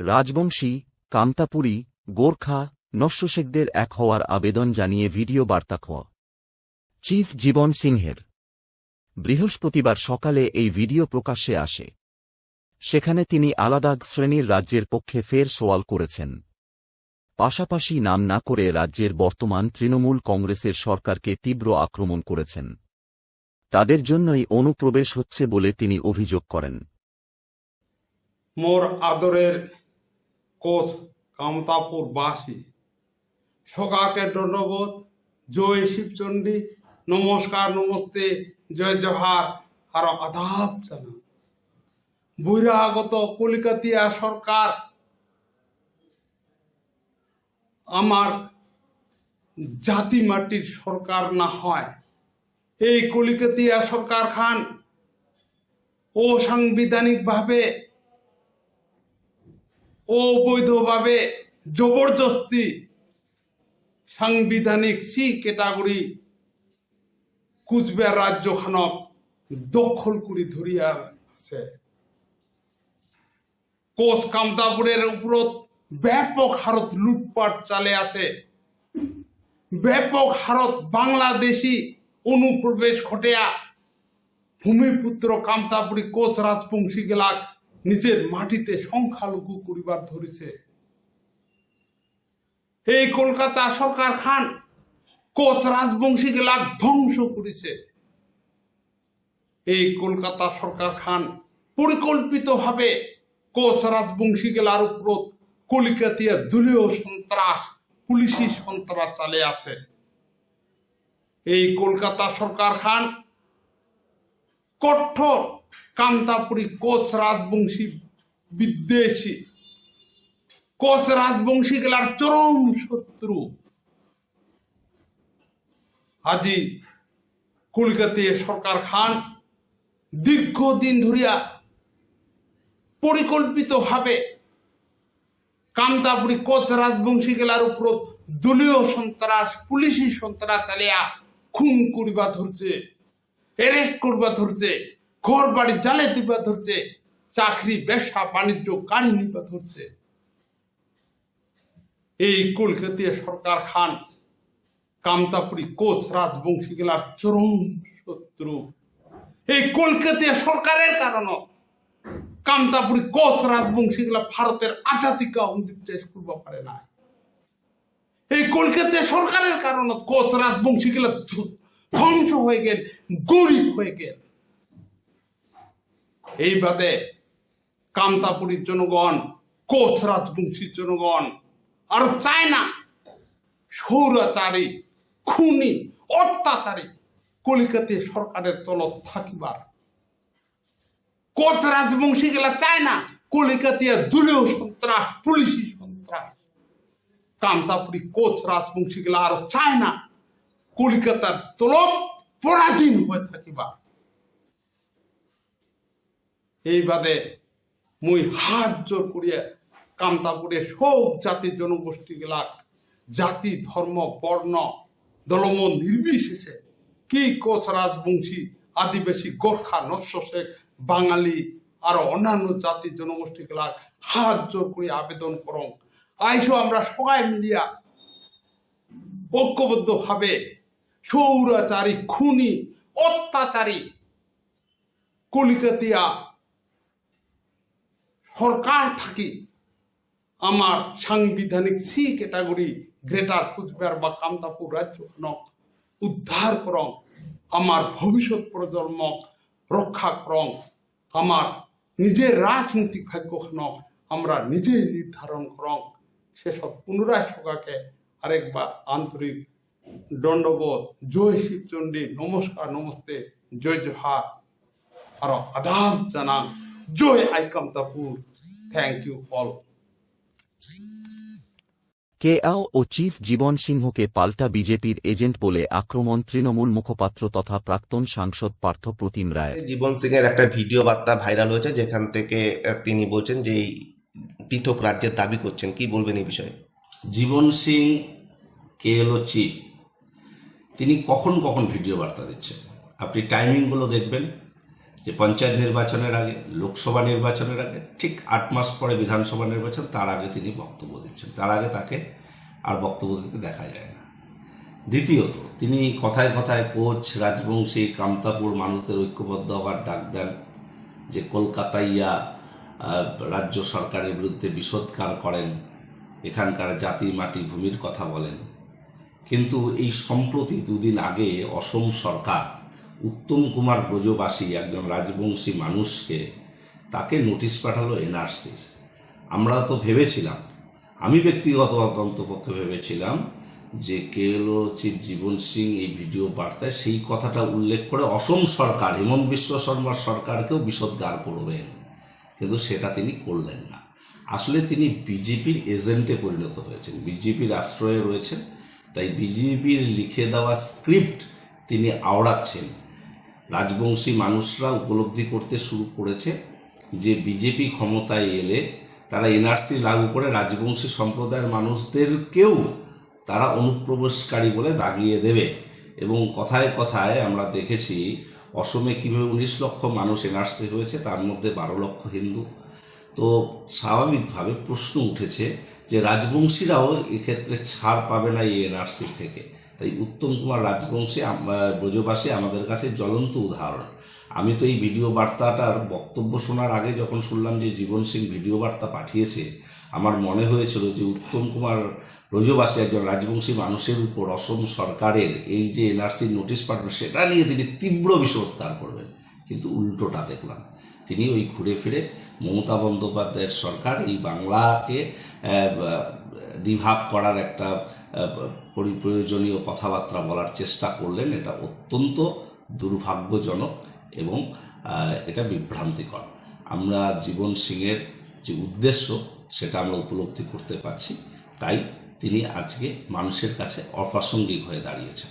রাজবংশী কামতাপুরী গোর্খা নস্য এক হওয়ার আবেদন জানিয়ে ভিডিও বার্তা খ। চিফ জীবন সিংহের। বৃহস্পতিবার সকালে এই ভিডিও প্রকাশ্যে আসে। সেখানে তিনি আলাদা শ্রেণির রাজ্যের পক্ষে ফের সওয়াল করেছেন। পাশাপাশি নাম না করে রাজ্যের বর্তমান তৃণমূল কংগ্রেসের সরকারকে তীব্র আক্রমণ করেছেন। তাদের জন্যই অনুপ্রবেশ হচ্ছে বলে তিনি অভিযোগ করেন। মোর আদরের কোষ কামতাপুর বাসী সকাকে দণ্ডবোধ জয় শিবচণ্ডী নমস্কার, নমস্তে। জয় জহার আর আদাব জানা বহিরাগত কলিকাতিয়া সরকার আমার জাতি মাটির সরকার না হয়। এই কলিকাতিয়া সরকার খান অসাংবিধানিকভাবে অবৈধভাবে জবরদস্তি সাংবিধানিক সি ক্যাটাগরি কুচবিহার রাজ্যখানক দখল করি ধরিয়া আছে। কোচ কামতাপুরের উপরত ব্যাপক হারত লুটপাট চালে আছে। ব্যাপক হারত বাংলাদেশি অনুপ্রবেশ ঘটিয়া ভূমিপুত্র কামতাপুরী কোচ রাজবংশী গেলাক নিজের মাটিতে সংখ্যালঘু করিবার ধরেছে। এই কলকাতা সরকার খান কোচ রাজবংশী গেলাক ধ্বংস করেছে। এই কলকাতা সরকার খান পরিকল্পিতভাবে কোচ রাজবংশী গেলার উপর কলিকাতিয়া দলীয় সন্ত্রাস, পুলিশি সন্ত্রাস চালে আছে। এই কলকাতা সরকার খান কঠোর কান্তাপুরী কোচ রাজবংশী বিদ্বেষী। কোচ রাজবংশী গেলার চরম শত্রু। আজি কলকাতায় সরকার খান দীর্ঘদিন ধরিয়া পরিকল্পিতভাবে কামতাপুরী কোচ রাজবংশী গেলার উপর দলীয় সন্ত্রাস, পুলিশি সন্ত্রাস চালিয়া খুন করিবা ধরছে অ্যারেস্ট করবা ধরছে। ঘর বাড়ি জ্বালে দিবা ধরছে, চাকরি, ব্যবসা, বাণিজ্য কারি নিবা ধরছে। এই কলকাতিয়া সরকার খান, কামতাপুরী কোচ রাজবংশী গেলার চরম শত্রু। এই কলকাতিয়া সরকারের কারণ কামতাপুরি কোচ রাজবংশী গেলা ভারতের আজাদিকা নির্দেশ করবা পারে না এই কলকাতা সরকারের কারণে কোচ রাজবংশী গেলা ধ্বংস হয়ে গেল, গরিব হয়ে গেল। এই বাদে কামতাপুরীর জনগণ কোচ রাজবংশীর জনগণ, আর চায় না সৌরাচারী, খুনি, অত্যাচারী কলিকাতে সরকারের তলত থাকিবার। কোচ রাজবংশী গেলা চায় না কলিকাতিয়া দলীয় সন্ত্রাস, পুলিশি সন্ত্রাস। কামতাপুরী কোচ রাজবংশী গেলা আর চায় না কলিকাতার তলব পরাধীন হয়ে থাকিবা এই বাদে মুই হাত জোর করিয়া কামতাপুরে সব জাতির জনগোষ্ঠী গেলাক জাতি, ধর্ম, বর্ণ দলমন নির্বিশেষে কি কোচ রাজবংশী, আদিবাসী, গোর্খা নস্য শেখ বাঙালি আরও অন্যান্য জাতির জনগোষ্ঠী গেলাক হাত জোর করে আবেদন করং। আইসো আমরা সবাই মিলিয়া ঐক্যবদ্ধ ভাবে সৌরাচারী, খুনি, অত্যাচারী, কলিকাতিয়া সরকার থাকি, আমার সাংবিধানিক সি ক্যাটাগরি গ্রেটার কুচবিহার বা কামতাপুর রাজ্যখনক উদ্ধার করং আমার ভবিষ্যৎ প্রজন্মক রক্ষা করং আমার নিজের রাজনৈতিক ভাগ্যখনক আমরা নিজেই নির্ধারণ করং সেসব পুনরায় সকাকে আরেকবার আন্তরিক দণ্ডবোধ। জয় শিবচণ্ডী নমস্কার, নমস্তে, জয় জোহার আর আদাব জানা জয় আই কামতাপুর থ্যাংক ইউ অল কে আও ও চিফ জীবন সিংহকে পাল্টা বিজেপির এজেন্ট বলে আক্রমণ তৃণমূল মুখপাত্র তথা প্রাক্তন সাংসদ পার্থ প্রতিম রায়। জীবন সিং এর একটা ভিডিও বার্তা ভাইরাল হয়েছে যেখান থেকে তিনি বলছেন যে এই পৃথক রাজ্যের দাবি করছেন। কি বলবেন এই বিষয়ে? জীবন সিং কে এলো চিফ তিনি কখন কখন ভিডিও বার্তা দিচ্ছেন? আপনি টাইমিংগুলো দেখবেন। যে পঞ্চায়েত নির্বাচনের আগে, লোকসভা নির্বাচনের আগে, ঠিক আট মাস পরে বিধানসভা নির্বাচন, তার আগে তিনি বক্তব্য দিচ্ছেন। তার আগে তাকে আর বক্তব্য দিতে দেখা যায় না। দ্বিতীয়ত, তিনি কথায় কথায় কোচ, রাজবংশী, কামতাপুর মানুষদের ঐক্যবদ্ধ হওয়ার ডাক দেন যে কলকাতাইয়া রাজ্য সরকারের বিরুদ্ধে বিষোদ্গার করেন, এখানকার জাতি মাটি ভূমির কথা বলেন। কিন্তু এই সম্প্রতি দুদিন আগে অসম সরকার উত্তম কুমার ব্রজবাসী একজন রাজবংশী মানুষকে তাকে নোটিশ পাঠালো এনআরসির। আমরা তো ভেবেছিলাম, আমি ব্যক্তিগত অন্তপক্ষে ভেবেছিলাম যে কেএলও চিফ জীবন সিং এই ভিডিও বার্তায় সেই কথাটা উল্লেখ করে অসম সরকার, হেমন্ত বিশ্ব শর্মার সরকারকেও বিষোদ্গার করবেন। কিন্তু সেটা তিনি করলেন না। আসলে তিনি বিজেপির এজেন্টে পরিণত হয়েছেন বিজেপির আশ্রয়ে রয়েছেন, তাই বিজেপির লিখে দেওয়া স্ক্রিপ্ট তিনি আওড়াচ্ছেন। রাজবংশী মানুষরা উপলব্ধি করতে শুরু করেছে যে বিজেপি ক্ষমতায় এলে তারা এনআরসি লাগু করে রাজবংশী সম্প্রদায়ের মানুষদেরকেও তারা অনুপ্রবেশকারী বলে দাগিয়ে দেবে। এবং কথায় কথায় আমরা দেখেছি, অসমে কীভাবে উনিশ লক্ষ মানুষ এনআরসি হয়েছে, তার মধ্যে বারো লক্ষ হিন্দু। তো স্বাভাবিকভাবে প্রশ্ন উঠেছে যে রাজবংশীরাও এক্ষেত্রে ছাড় পাবে না এই এনআরসি থেকে। তাই উত্তম কুমার রাজবংশী ব্রজবাসী আমাদের কাছে জ্বলন্ত উদাহরণ। আমি তো এই ভিডিও বার্তাটার বক্তব্য শোনার আগে যখন শুনলাম যে জীবন সিং ভিডিও বার্তা পাঠিয়েছে, আমার মনে হয়েছিল যে উত্তম কুমার ব্রজবাসী একজন রাজবংশী মানুষের উপর অসম সরকারের এই যে এনআরসির নোটিশ পাঠানো, সেটা নিয়ে তিনি তীব্র বিষোদ্গার করবেন? কিন্তু উল্টোটা দেখলাম। তিনি ওই ঘুরে ফিরে মমতা বন্দ্যোপাধ্যায়ের সরকার এই বাংলাকে দ্বিভাগ করার একটা পরিপ্রয়োজনীয় কথাবার্তা বলার চেষ্টা করলেন। এটা অত্যন্ত দুর্ভাগ্যজনক এবং এটা বিভ্রান্তিকর। আমরা জীবন সিংয়ের যে উদ্দেশ্য সেটা আমরা উপলব্ধি করতে পারছি। তাই তিনি আজকে মানুষের কাছে অপ্রাসঙ্গিক হয়ে দাঁড়িয়েছেন।